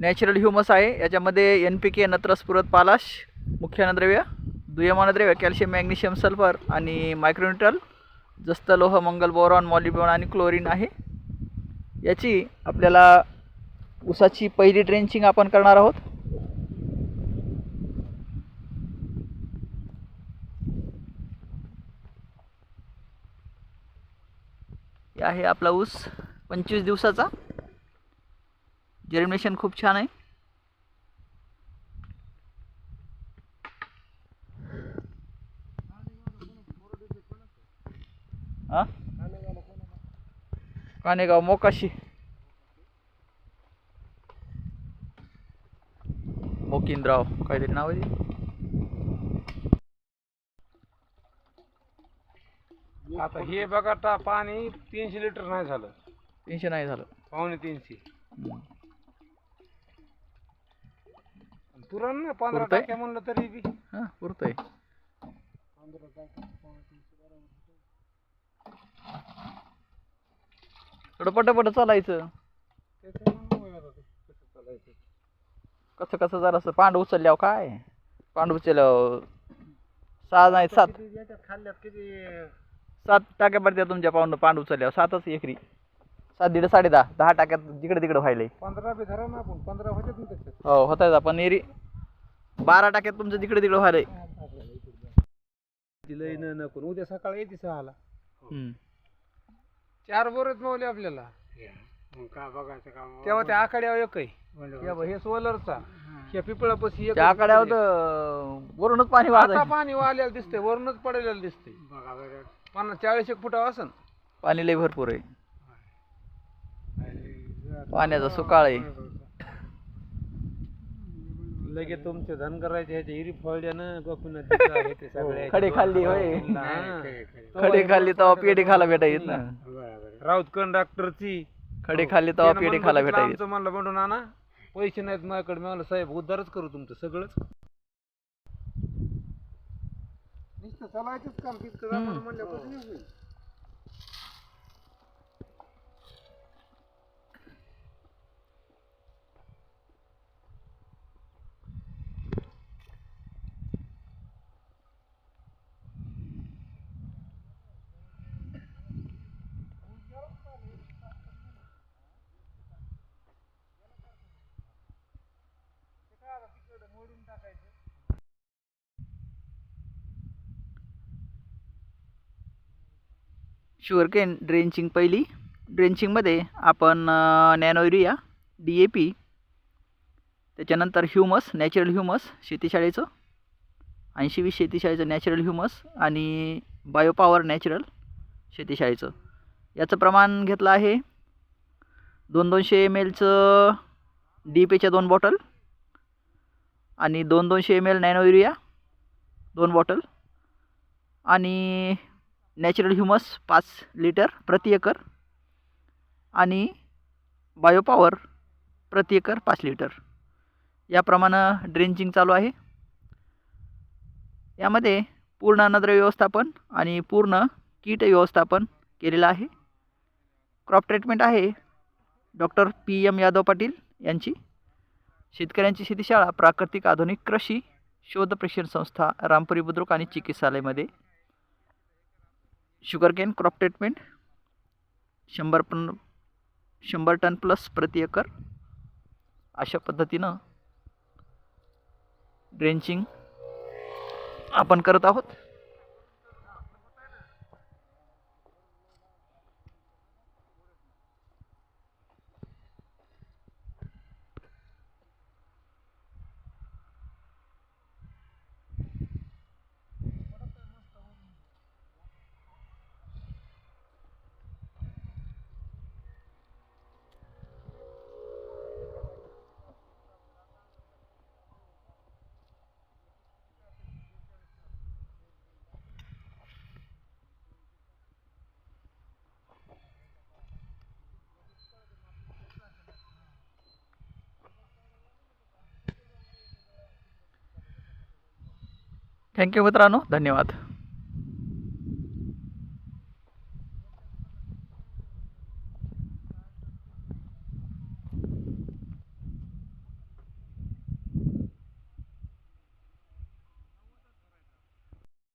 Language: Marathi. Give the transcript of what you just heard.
नॅचरल ह्युमस आहे. याच्यामध्ये एन पी के नत्रस पुरत पालाश मुख्य अन्नद्रव्य दुय्यमानद्रव्य कॅल्शियम मॅग्नेशियम सल्फर आणि मायक्रोन्युट्रल जस्त लोह मंगल बोरॉन मॉलिबॉन आणि क्लोरीन आहे. याची आपल्याला ऊसाची पहिली ड्रेंचिंग आपण करणार आहोत. हे आहे आपला ऊस पंचवीस दिवसाचा. जर्मिनेशन खूप छान आहे. कानेगाव मोकाशी. मोकिंदराव काहीतरी नाव आहे ते. आता हे बघा टा पाणी तीनशे लिटर नाही झालं. तीनशे नाही झालं. पावणे तीनशे हम्म. पुरण ना पंधरा पुरतंय? टाक्या म्हणलं तरी बी. हा पुरतंय थोडं पटापट चालायचं? त्याच्यामुळे बघत होते कसं चालायचं. कसं कसं जरासं पांड उचलल्यावर काय? पांड उचलल्यावर सहा नाही सात. किती याच्यात खाल्ल्यात किती? सात टाक्या पडत्या तुमच्या पाऊंड पांड उचलल्यावर. सातच एकरी. सात दीड साडे दहा दहा टाक्यात जिकडे तिकडे व्हायलंय पंधरा बी धरा ना आपण पंधरा होत्यात ना त्याच्यात. हो होत आहे पण एरी. बारा टाक्यात तुमचं जिकडे तिकडे व्हायलंय दिलंय न नको उद्या सकाळी येते सहाला. हम्म. चार बोरच मावले आपल्याला. काय बघायचं काम? तेव्हा त्या आकड्यावर एक आहे. हे सोलरचा. ह्या पिपळापाशी एक त्या आकड्यावर तर वरूनच पाणी आता वाहत पाणी वाहलेलं दिसतंय वरूनच पडलेलं दिसतंय. पन्नास चाळीस एक फुटा असन. पाणी लय भरपूर आहे. पाण्याचा सुकाळ. आहे लगेच तुमचे धनगराचे ह्याच्या हिरी फळल्यानं ते सगळे खडे खाल्ली होय. खडे खाल्ली तेव्हा पेढे खायला भेटायत ना. राऊत कंडक्टरची. खडे खाल्ली तेव्हा पेढे खायला भेटायत आमचं म्हणलं म्हणून आणा. पैसे नाहीत माझ्याकडे. मी म्हणलं साहेब उद्धारच करू तुमचं सगळंच. नुसतं चालायचंच काम तितकं म्हणल्यापासून शुगरकेन ड्रेंचिंग पहिली. ड्रेंचिंगमध्ये आपण nano urea D A P त्याच्यानंतर ह्युमस नॅचरल ह्युमस शेतीशाळेचं ऐंशी वीस शेतीशाळेचं नॅचरल ह्युमस आणि बायोपावर नॅचरल शेतीशाळेचं. याचं प्रमाण घेतलं आहे दोन दोनशे एम एलचं डी पीच्या दोन बॉटल आणि दोन दोनशे एम एल नॅनो युरिया दोन बॉटल आणि नॅचरल ह्युमस पाच लिटर प्रति एकर आणि बायोपॉवर प्रति एकर पाच लिटर. याप्रमाणे ड्रेंचिंग चालू आहे. यामध्ये पूर्ण अन्नद्रव्य व्यवस्थापन आणि पूर्ण कीट व्यवस्थापन केलेलं आहे. क्रॉप ट्रीटमेंट आहे. Doctor P M Yadav Patil यांची. शेतकऱ्यांची शेतीशाळा प्राकृतिक आधुनिक कृषी शोध प्रशिक्षण संस्था रामपुरी बुद्रुक आणि चिकित्सालयमध्ये शुगरकेन क्रॉप ट्रीटमेंट शंभर पन शंभर टन प्लस प्रति एकर अशा पद्धतीनं ड्रेंचिंग आपण करत आहोत. थँक्यू मित्रांनो धन्यवाद.